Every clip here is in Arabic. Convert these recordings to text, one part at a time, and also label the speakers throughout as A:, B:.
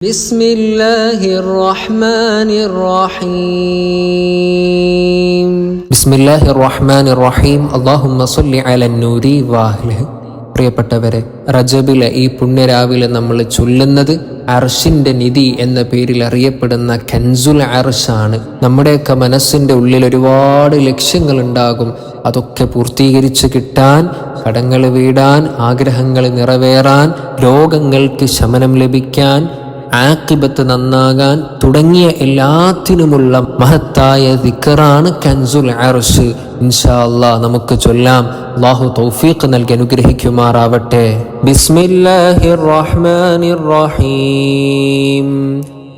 A: بسم الله الرحمن الرحيم
B: بسم الله الرحمن الرحيم اللهم صل على النوري واهله പ്രിയപ്പെട്ടവരെ റജബിലെ ഈ പുണ്യരാവിലെ നമ്മൾ ചൊല്ലുന്നത് അർഷിന്റെ നിധി എന്ന പേരിൽ അറിയപ്പെടുന്ന കൻസുൽ അർഷാണ് നമ്മുടെയൊക്കെ മനസ്സിന്റെ ഉള്ളിൽ ഒരുപാട് ലക്ഷ്യങ്ങൾ ഉണ്ടാകും അതൊക്കെ പൂർത്തീകരിച്ച് കിട്ടാൻ കടങ്ങൾ വീടാൻ ആഗ്രഹങ്ങൾ നിറവേറാൻ രോഗങ്ങൾക്ക് ശമനം ലഭിക്കാൻ ആക്കിബത്ത് നന്നാകാൻ തുടങ്ങിയ എല്ലാത്തിനുമുള്ള മഹത്തായ ദിക്കറാണ് കൻസുൽ അർഷ് ഇൻഷാ അല്ലാ നമുക്ക് ചൊല്ലാം അള്ളാഹു തൗഫീഖ് നൽകി അനുഗ്രഹിക്കുമാറാവട്ടെ ബിസ്മില്ലാഹിർ റഹ്മാനിർ റഹീം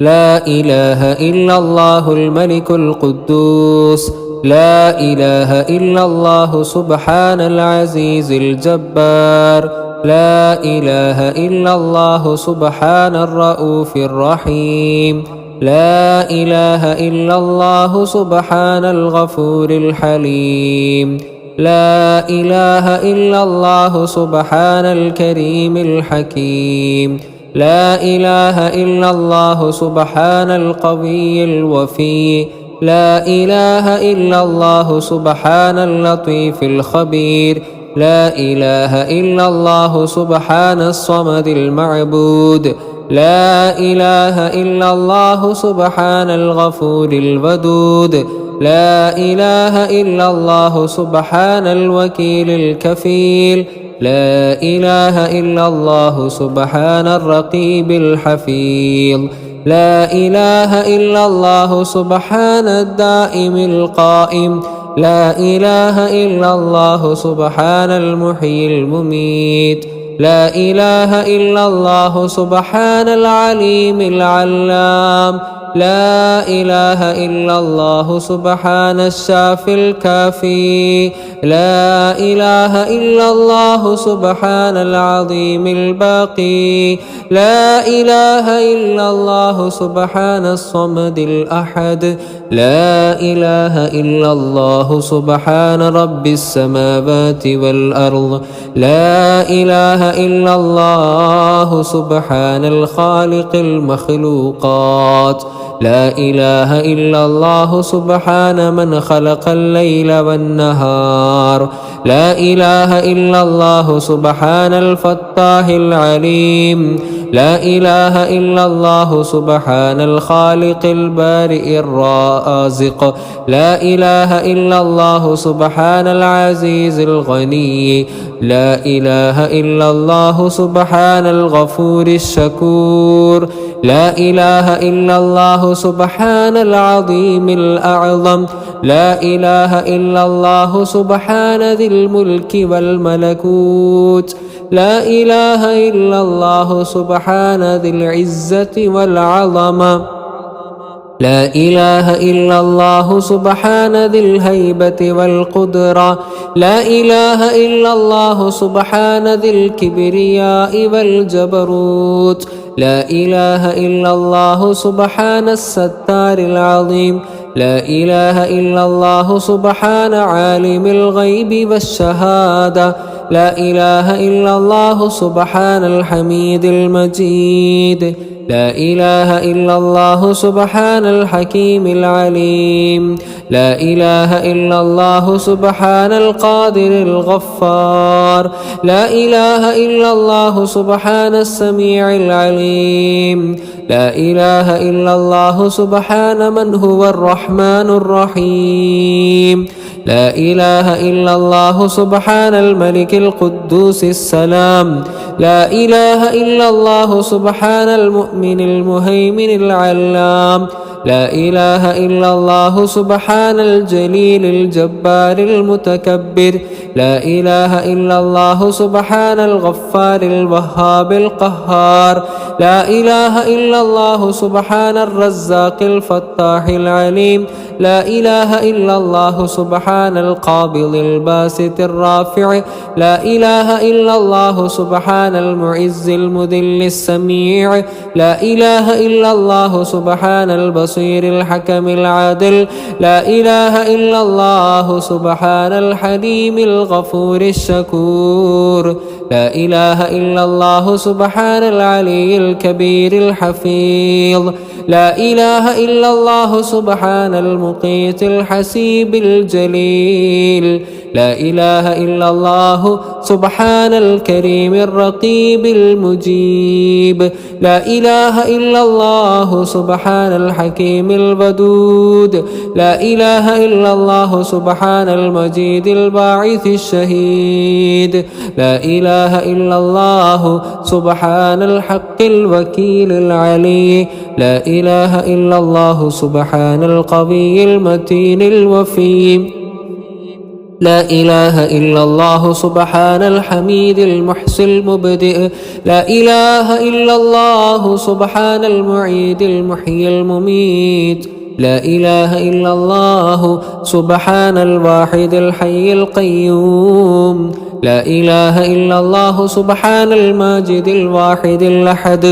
B: لا إله إلا الله الملك القدوس لا إله إلا الله سبحان العزيز الجبار لا إله إلا الله سبحان الرؤوف الرحيم. لا إله إلا الله سبحان الغفور الحليم. لا إله إلا الله سبحان الكريم الحكيم. لا إله إلا الله سبحان القوي الوفي. لا إله إلا الله سبحان اللطيف الخبير. لا إله إلا الله سبحان الصمد المعبود. لا إله إلا الله سبحان الغفور الودود. لا إله إلا الله سبحان الوكيل الكفيل. لا إله إلا الله سبحان الرقيب الحفيظ. لا إله إلا الله سبحان الدائم القائم. لا إله إلا الله سبحان المحيي المميت. لا إله إلا الله سبحان العليم العلام. لا إله إلا الله سبحان الشافي الكافي. لا إله إلا الله سبحان العظيم الباقي. لا إله إلا الله سبحان الصمد الأحد. لا إله إلا الله سبحان رب السماوات والأرض. لا إله إلا الله سبحان الخالق المخلوقات. لا إله إلا الله سبحان من خلق الليل والنهار. لا إله إلا الله سبحان الفتاح العليم. لا إله إلا الله سبحان الخالق البارئ الرازق. لا إله إلا الله سبحان العزيز الغني. لا إله إلا الله سبحان الغفور الشكور. لا إله إلا الله سبحان العظيم الأعظم. لا إله إلا الله سبحان ذي الملك والملكوت. لا إله إلا الله سبحان ذي العزة والعظمة. لا إله إلا الله سبحان ذي الهيبة والقدرة. لا إله إلا الله سبحان ذي الكبرياء والجبروت. لا إله إلا الله سبحان الستار العظيم. لا إله إلا الله سبحان عالم الغيب والشهادة. لا إله إلا الله سبحان الحميد المجيد لا إله إلا الله سبحان الحكيم العليم. لا إله إلا الله سبحان القادر الغفار. لا إله إلا الله سبحان السميع العليم. لا إله إلا الله سبحان من هو الرحمن الرحيم. لا إله إلا الله سبحان الملك القدوس السلام. لا إله إلا الله سبحان المؤمن المهيمن العلام لا إله إلا الله سبحان الجليل الجبار المتكبر. لا إله إلا الله سبحان الغفار الوهاب القهار. لا إله إلا الله سبحان الرزاق الفتاح العليم. لا إله إلا الله سبحان القابض الباسط الرافع. لا إله إلا الله سبحان المعز المذل السميع. لا إله إلا الله سبحان البصير الحكم العادل. لا إله إلا الله سبحان الحليم الغفور الشكور. لا إله إلا الله سبحان العلي الكبير الحفيظ. لا إله إلا الله سبحان المقيت الحسيب الجليل. لا إله إلا الله سبحان الكريم الرقيب المجيب. لا إله إلا الله سبحان الحكيم الودود. لا إله إلا الله سبحان المجيد الباعث الشهيد. لا إله إلا الله سبحان الحق الوكيل العلي. لا إله إلا الله سبحان القوي المتين الوفي. لا إله إلا الله سبحان الحميد المحصي المبدئ. لا إله إلا الله سبحان المعيد المحيي المميت. لا إله إلا الله سبحان الواحد الحي القيوم. لا إله إلا الله سبحان الماجد الواحد الأحد.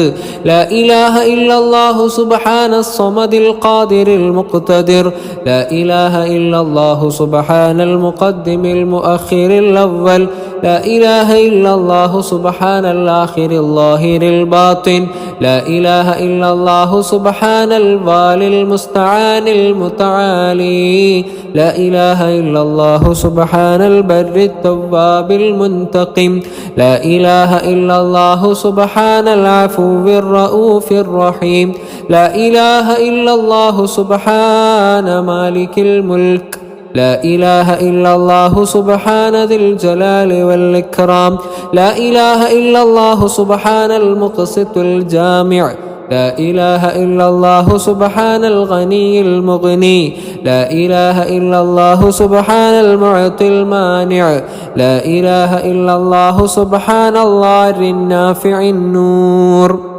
B: لا إله إلا الله سبحان الصمد القادر المقتدر. لا إله إلا الله سبحان المقدم المؤخر الأول. لا إله إلا الله سبحان الآخر الظاهر الباطن. لا إله إلا الله سبحان الوالي المستعان المتعالي. لا إله إلا الله سبحان البر التواب المنتقم. لا إله إلا الله سبحان العفو الرؤوف الرحيم. لا إله إلا الله سبحان مالك الملك. لا إله إلا الله سبحان ذي الجلال والإكرام لا إله إلا الله سبحان المقسط الجامع لا إله إلا الله سبحان الغني المغني لا إله إلا الله سبحان المعطي المانع لا إله إلا الله سبحان الله النافع النور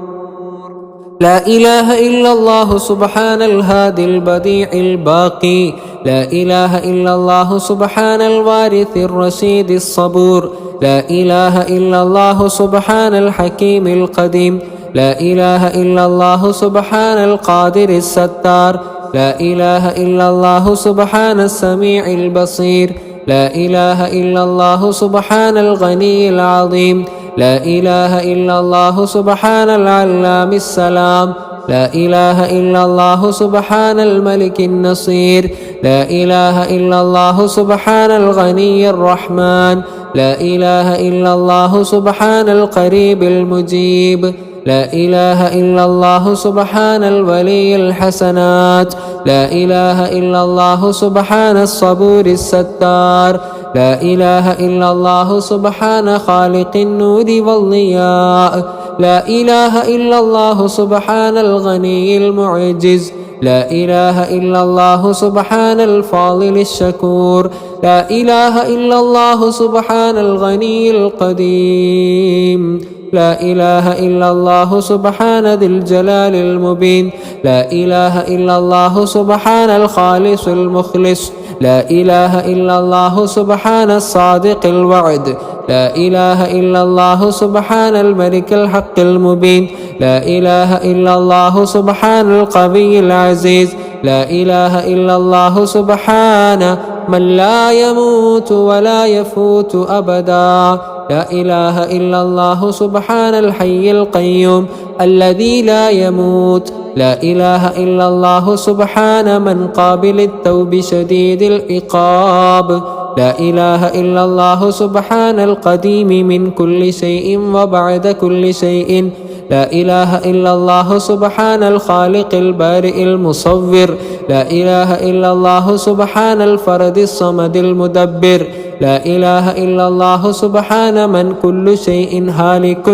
B: لا إله إلا الله سبحان الهادي البديع الباقي. لا إله إلا الله سبحان الوارث الرشيد الصبور. لا إله إلا الله سبحان الحكيم القديم. لا إله إلا الله سبحان القادر الستار. لا إله إلا الله سبحان السميع البصير. لا إله إلا الله سبحان الغني العظيم. لا إله إلا الله سبحان العلام السلام. لا إله إلا الله سبحان الملك النصير. لا إله إلا الله سبحان الغني الرحمن. لا إله إلا الله سبحان القريب المجيب. لا إله إلا الله سبحان الولي الحسنات. لا إله إلا الله سبحان الصبور الستار. لا إله إلا الله سبحان خالق النور والضياء. لا إله إلا الله سبحان الغني المعجز. لا إله إلا الله سبحان الفاضل الشكور. لا إله إلا الله سبحان الغني القديم. لا إله إلا الله سبحان ذي الجلال المبين. لا إله إلا الله سبحان الخالص المخلص. لا إله إلا الله سبحان الصادق الوعد. لا إله إلا الله سبحان الملك الحق المبين. لا إله إلا الله سبحان القوي العزيز. لا إله إلا الله سبحان من لا يموت ولا يفوت أبدا. لا إله إلا الله سبحان الحي القيوم الذي لا يموت. لا إله إلا الله سبحان من قابل التوب شديد العقاب. لا إله إلا الله سبحان القديم من كل شيء وبعد كل شيء. لا إله إلا الله سبحان الخالق البارئ المصور. لا إله إلا الله سبحان الفرد الصمد المدبر. لا إله إلا الله سبحان من كل شيء هالك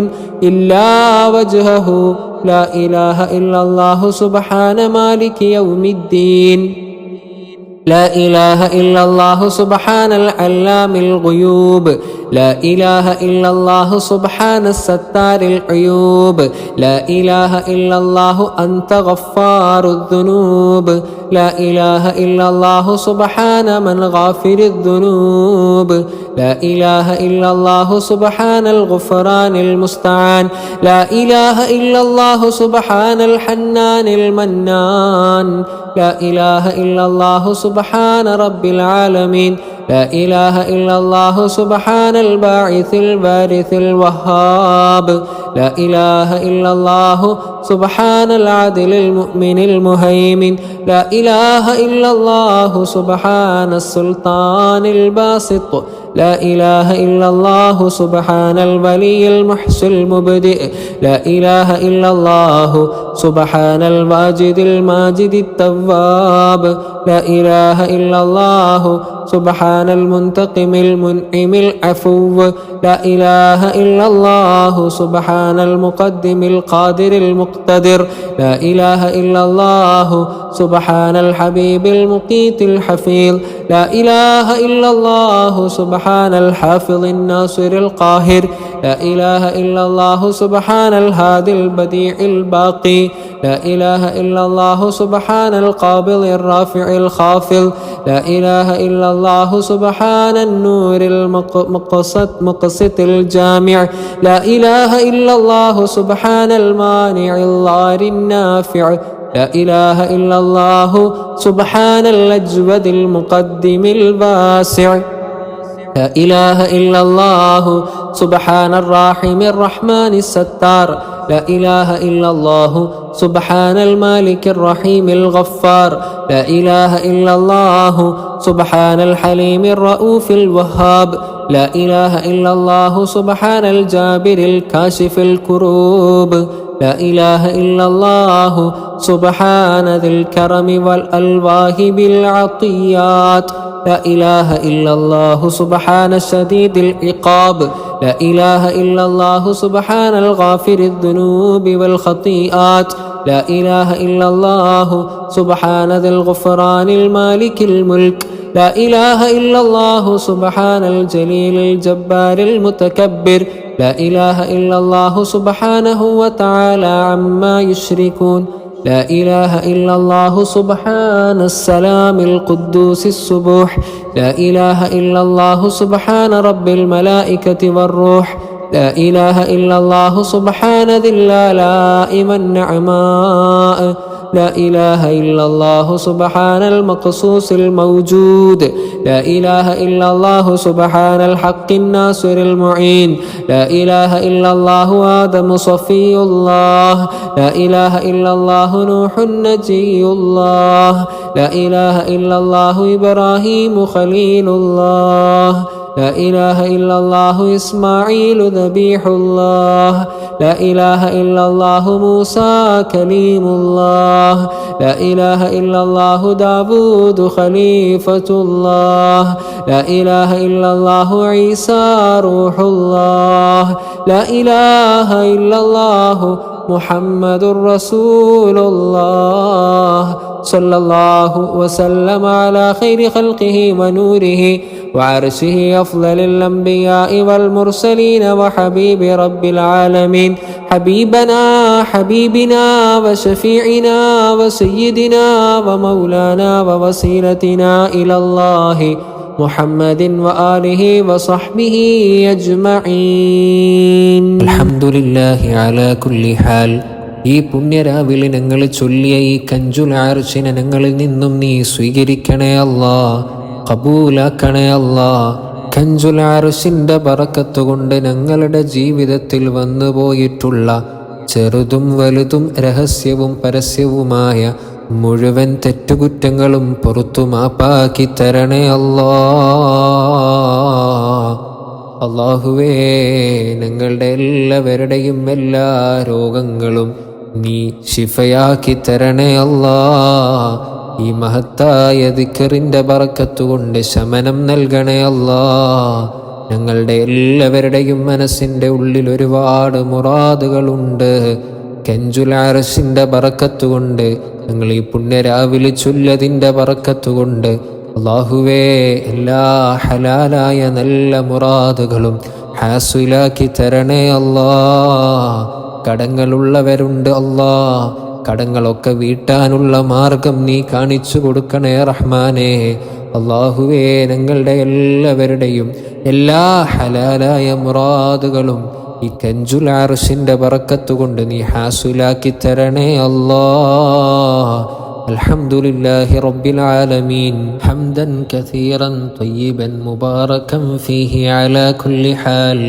B: إلا وجهه لا إله إلا الله سبحان مالك يوم الدين لا إله إلا الله سبحان العلام الغيوب لا إله إلا الله سبحان الستار العيوب. لا إله إلا الله أنت غفار الذنوب. لا إله إلا الله سبحان من غافر الذنوب. لا إله إلا الله سبحان الغفران المستعان. لا إله إلا الله سبحان الحنان المنان. لا إله إلا الله سبحان رب العالمين. لا إله إلا الله سبحان الباعث البارث الوهاب. لا إله إلا الله سبحان العدل المؤمن المهيمن. لا إله إلا الله سبحان السلطان الباسط. لا إله إلا الله سبحان الولي المحسن المبدئ. لا إله إلا الله سبحان الواجد الماجد التواب. لا إله إلا الله. سبحان المنتقم المنعم العفو. لا إله إلا الله. سبحان المقدم القادر المقتدر. لا إله إلا الله. سبحان الحبيب المقيت الحفيظ. لا إله إلا الله. سبحان الحافظ الناصر القاهر. لا إله إلا الله. سبحان الهادي البديع الباقي. لا إله إلا الله سبحان القابض الرافع الخافض لا إله إلا الله سبحان النور المقسط مقسط الجامع. لا إله إلا الله سبحان المانع الضار النافع. لا إله إلا الله سبحان الأجود المقدم الباسع لا إله إلا الله سبحان الراحم الرحمن الستار. لا إله إلا الله سبحان المالك الرحيم الغفار. لا إله إلا الله سبحان الحليم الرؤوف الوهاب. لا إله إلا الله سبحان الجابر الكاشف الكروب. لا إله إلا الله سبحان ذي الكرم والألواه بالعطيات. لا إله إلا الله سبحان شديد العقاب. لا إله إلا الله سبحان الغافر الذنوب والخطيئات. لا إله إلا الله سبحان ذي الغفران المالك الملك. لا إله إلا الله سبحان الجليل الجبار المتكبر. لا إله إلا الله سبحانه وتعالى عما يشركون. لا إله إلا الله سبحان السلام القدوس السبوح. لا إله إلا الله سبحان رب الملائكة والروح. لا إله إلا الله سبحان ذي الآلاء والنعماء لا إله إلا الله سبحان المقصوص الموجود. لا إله إلا الله سبحان الحق الناصر المعين. لا إله إلا الله آدم صفي الله. لا إله إلا الله نوح نجي الله. لا إله إلا الله إبراهيم خليل الله. لا إله إلا الله إسماعيل ذبيح الله. لا إله إلا الله موسى كليم الله. لا إله إلا الله داود خليفة الله. لا إله إلا الله عيسى روح الله. لا إله إلا الله محمد رسول الله. صلى الله وسلم على خير خلقه ونوره وعرشه أفضل الأنبياء والمرسلين وحبيب رب العالمين. حبيبنا حبيبنا وشفيعنا وسيدنا ومولانا ووسيلتنا إلى الله محمد وآله وصحبه أجمعين. الحمد لله على كل حال. ഈ പുണ്യരാവിലെ ഞങ്ങൾ ചൊല്ലിയ ഈ കഞ്ചുൽ ആർച്ചിനെ ഞങ്ങളിൽ നിന്നും നീ സ്വീകരിക്കണേ അല്ലാ കബൂലാക്കണേ അല്ലാ. കഞ്ചുൽ പറക്കത്തുകൊണ്ട് പറക്കത്ത് കൊണ്ട് ഞങ്ങളുടെ ജീവിതത്തിൽ വന്നുപോയിട്ടുള്ള ചെറുതും വലുതും രഹസ്യവും പരസ്യവുമായ മുഴുവൻ തെറ്റുകുറ്റങ്ങളും പുറത്തു മാപ്പാക്കി തരണേ അല്ലാ. അള്ളാഹുവേ ഞങ്ങളുടെ എല്ലാവരുടെയും എല്ലാ രോഗങ്ങളും നീ ശിഫയാക്കി തരണേ അല്ലാ. ഈ മഹത്തായ ദിക്കറിന്റെ പറക്കത്തുകൊണ്ട് ശമനം നൽകണേ അല്ലാ. ഞങ്ങളുടെ എല്ലാവരുടെയും മനസ്സിന്റെ ഉള്ളിൽ ഒരുപാട് മുറാദുകളുണ്ട്. കെഞ്ചുലാരസിന്റെ പറക്കത്തുകൊണ്ട് ഞങ്ങൾ ഈ പുണ്യരാവിലെ ചൊല്ലതിന്റെ പറക്കത്തുകൊണ്ട് അള്ളാഹുവേ എല്ലാ ഹലാലായ നല്ല മുറാദുകളും ഹാസുലാക്കി തരണേ അല്ലാ. കടങ്ങളുള്ളവരുണ്ട് അല്ലാ കടങ്ങളൊക്കെ വീട്ടാനുള്ള മാർഗം നീ കാണിച്ചു കൊടുക്കണേ റഹ്മാനെ അള്ളാഹുവേ ഞങ്ങളുടെ എല്ലാവരുടെയും എല്ലാ ഹലാലായ മുറാദുകളും ഈ കഞ്ചുൽ അർഷിന്റെ ബറക്കത്ത് കൊണ്ട് നീ ഹാസുലാക്കി തരണേ അല്ലാ الحمد لله رب العالمين حمدا كثيرا طيبا مباركا فيه على كل حال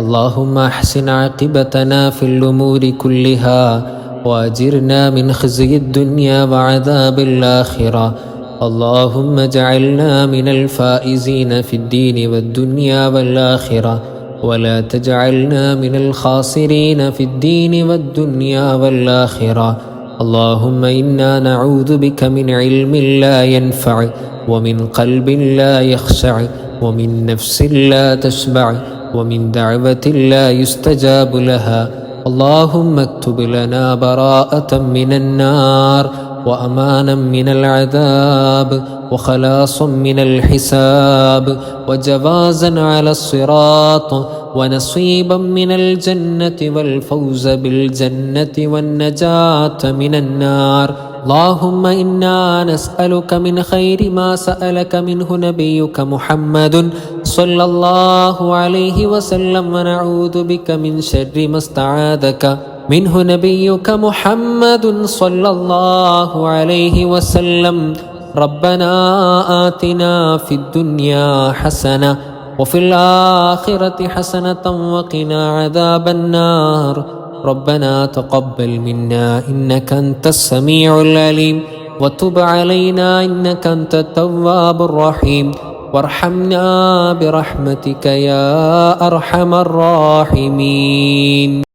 B: اللهم احسن عاقبتنا في الأمور كلها واجرنا من خزي الدنيا وعذاب الآخرة. اللهم اجعلنا من الفائزين في الدين والدنيا والآخرة. ولا تجعلنا من الخاسرين في الدين والدنيا والآخرة. اللهم إنا نعوذ بك من علم لا ينفع ومن قلب لا يخشع ومن نفس لا تشبع ومن دعوة لا يستجاب لها. اللهم اكتب لنا براءة من النار وأمانا من العذاب وخلاصا من الحساب وجوازا على الصراط ونصيبا من الجنة والفوز بالجنة والنجاة من النار. اللهم إنا نسألك من خير ما سألك منه نبيك محمد صلى الله عليه وسلم ونعوذ بك من شر ما استعاذك منه نبيك محمد صلى الله عليه وسلم. ربنا آتنا في الدنيا حسنة وفي الآخرة حسنة وقنا عذاب النار. ربنا تقبل منا إنك أنت السميع العليم وتب علينا إنك أنت التواب الرحيم وارحمنا برحمتك يا أرحم الراحمين